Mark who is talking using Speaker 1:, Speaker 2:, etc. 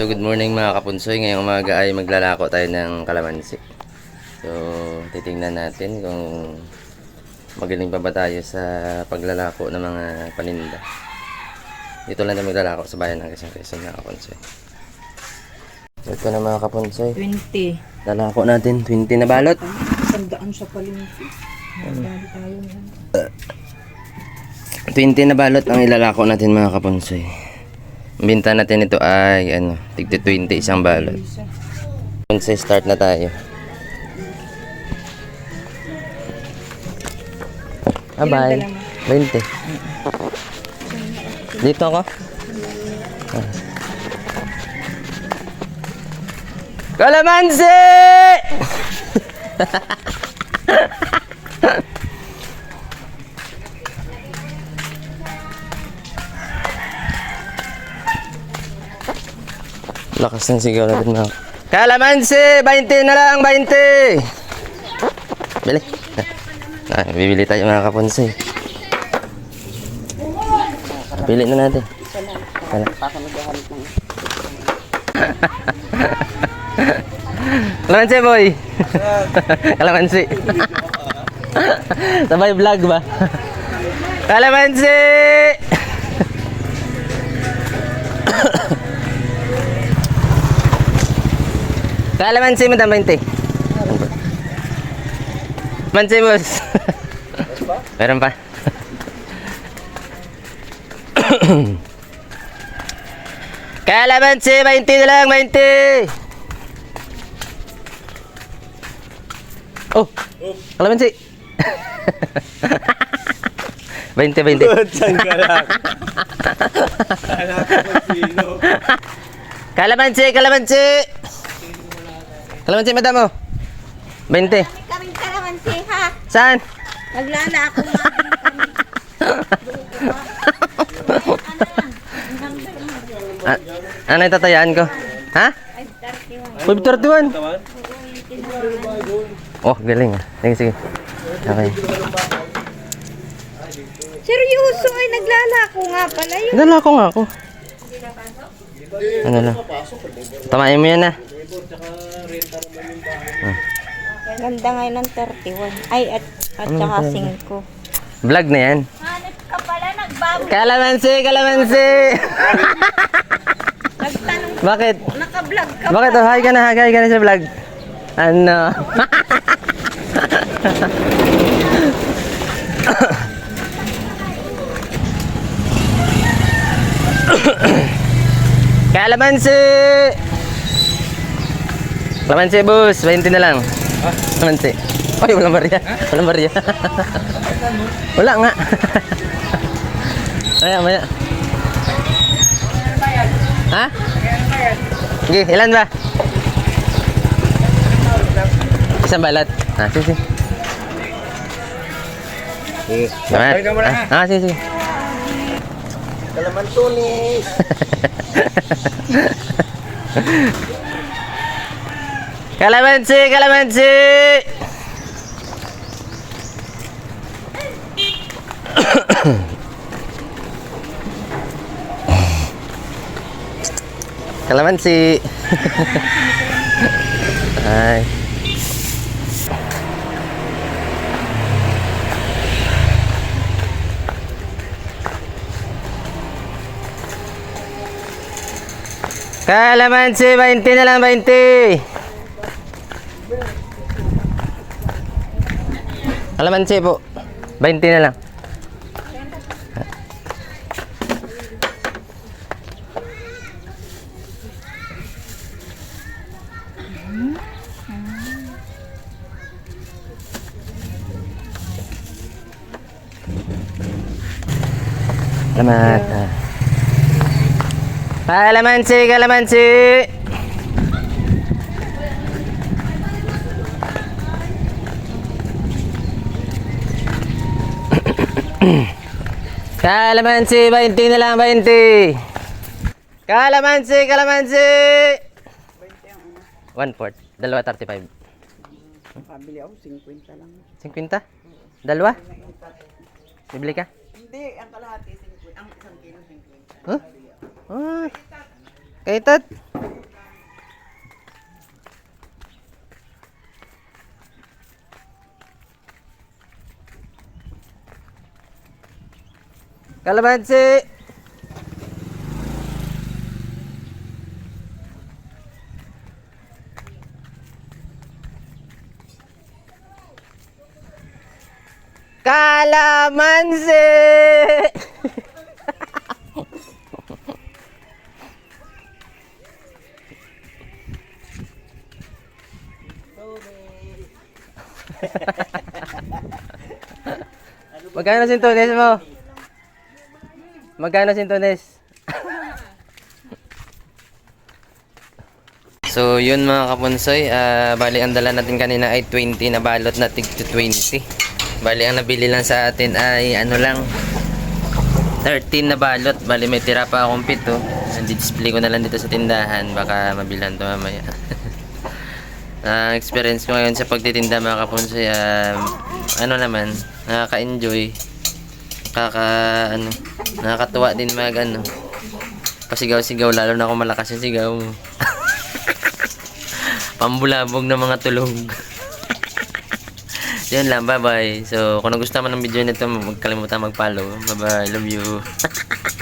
Speaker 1: So good morning mga kapunsoy. Ngayong umaga ay maglalako tayo ng kalamansi. So titingnan natin kung magaling pa ba tayo sa paglalako ng mga paninda. Dito lang tayo maglalako sa bayan ng Quezon Quezon mga kapunsoy. So ito na mga kapunsoy.
Speaker 2: 20.
Speaker 1: Lalako natin 20 na balot.
Speaker 2: Tandaan sa palengke. Dali tayo yan.
Speaker 1: 20 na balot ang ilalako natin mga kapunsoy. Binta natin ito ay ano, tigti 20 isang balot. Kapunsoy start na tayo. Ah, bye. 20. Dito ako. Ah. Kalamansi! Lakas ng sigaw natin mga. Kalamansi! 20 na lang! 20! Bili. Ah, bibili tayo mga kapunsi. Pili na natin. Sana. Kalamansi boy! Kalamansi! Sabay vlog ba? Kalamansi! Kalamansi mo tama 20. Mansi boss. Meron pa. Kalamansi 20 na lang 20. Oh. Kalamansi. 20 20. Kalamansi, kalamansi. Kalamansi madam oh. 20.
Speaker 3: Kaming kalamansi ha.
Speaker 1: Saan?
Speaker 3: Naglala ako.
Speaker 1: Ah, ano yung tatayaan ko? Ha? 531. Oh, galing ah. Sige, sige. Okay.
Speaker 3: Seryoso ay naglala ako nga pala yun.
Speaker 1: Dala ko nga ako. Ano lang. Tamayin mo yan ah.
Speaker 3: Ganda ngayon ng 31. Ay, at, at saka 5.
Speaker 1: Vlog na yan.
Speaker 3: Hanip ka pala, nagbago.
Speaker 1: Kalamansi, kalamansi!
Speaker 3: Nagtanong,
Speaker 1: Bakit?
Speaker 3: naka-vlog ka
Speaker 1: Bakit? Oh, hi ka na, hi ka na sa vlog. Ano? Kalamansi! Kalamansi, boss. 20 na lang. Kalamansi. Ay, walang barya. Walang barya. Wala nga. Maya, maya. Ha? Sige, ilan ba? Isang balat. Ah, sige, sige. Sige.
Speaker 4: Muna,
Speaker 1: Ah, ah, sige, sige.
Speaker 4: Kalamantunis.
Speaker 1: Kalamansi, kalamansi! kalamansi. Ay. Kalamansi, 20 na lang, 20. Kalamansi po. 20 na lang. Salamat. ah. Kalamansi, kalamansi. Kalamansi, 20 na lang, 20. Kalamansi, kalamansi. 1 fourth. Dalawa 35.
Speaker 2: Pabili ako, 50 lang.
Speaker 1: 50? Dalawa? Bibili ka?
Speaker 2: Hindi, ang kalahati, 50. Ang isang kilo, 50.
Speaker 1: Huh? Ay. Kaitat. Kalamansi. Kalamansi. Magkano sintones mo? Magkano sintones? so, yun mga kapunsoy. ah bali, ang dala natin kanina ay 20 na balot na tig to 20. Bali, ang nabili lang sa atin ay ano lang, 13 na balot. Bali, may tira pa akong pito. Display ko na lang dito sa tindahan. Baka mabilan to mamaya. Ang experience ko ngayon sa pagtitinda mga kapunsoy, ah, ano naman, nakaka-enjoy. Nakaka, ano, nakakatuwa din mag, ano, pasigaw-sigaw, lalo na kung malakas yung sigaw mo. Pambulabog ng mga tulog. Yun lang, bye-bye. So, kung nagustuhan mo ng video nito, huwag kalimutan mag-follow. Bye-bye, love you.